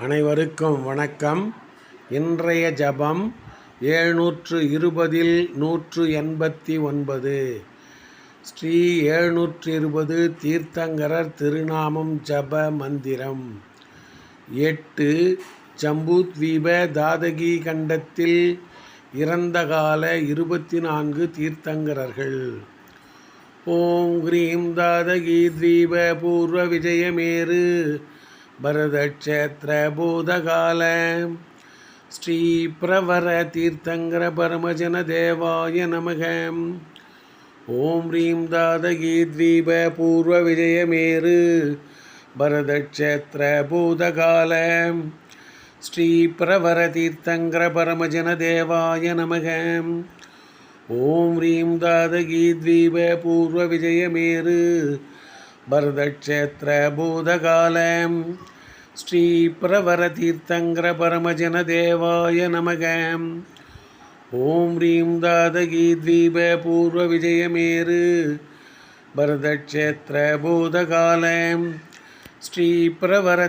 அனைவருக்கும் வணக்கம். இன்றைய ஜபம் ஏழ்நூற்று இருபதில் நூற்று எண்பத்தி ஒன்பது ஸ்ரீ ஏழ்நூற்று இருபது தீர்த்தங்கரர் திருநாமம் ஜப மந்திரம். எட்டு ஜம்பூத்வீப தாதகி கண்டத்தில் இறந்த கால இருபத்தி நான்கு தீர்த்தங்கரர்கள். ஓம் க்ரீம் தாதகி தீப பூர்வ விஜயமேரு பரதக்ஷேத்திர பூதகால ஸ்ரீ பிரவர தீர்த்தங்கர பரமஜன தேவாய நமக. ஓம் ரீம் தாதகீ தீப பூர்வ விஜயமேரு பரதக்ஷேத்திர பூதகால ஸ்ரீ பிரவர தீர்த்தங்கர பரமஜன தேவாய நமக. ஓம் ரீம் தாதகீ தீப பூர்வ விஜயமேரு பரதக்ஷேத்திர பூதகாலம் ஸ்ரீ பிரவர தீர்த்தங்கர பரமஜன தேவாய நமக. ஓம் ரீம் தாதகி தீப பூர்வ விஜயமேரு. பரதக்ஷேத்திர பூதகாலம் ஸ்ரீ பிரவர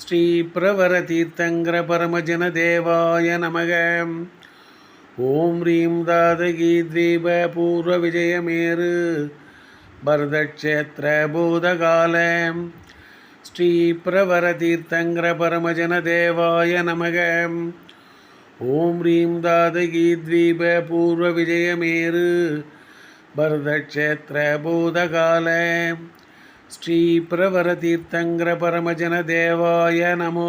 ஸ்ரீ பிரவர தீர்த்தங்கர பரமஜன தேவாய நமக. ஓம் ஹ்ரீம் தாதகி தீப பூர்வ விஜயமேரு பரதக்ஷேத்திர பூதகால ஸ்ரீ பிரவர தீர்த்தங்கர பரமஜன தேவாய நமக. ஓம் ஹ்ரீம் தாதகி தீப பூர்வ விஜயமேரு பரதக்ஷேத்திர பூதகால ஸ்ரீ பிரவரதீர்த்தங்கர பரமஜன தேவாய நமோ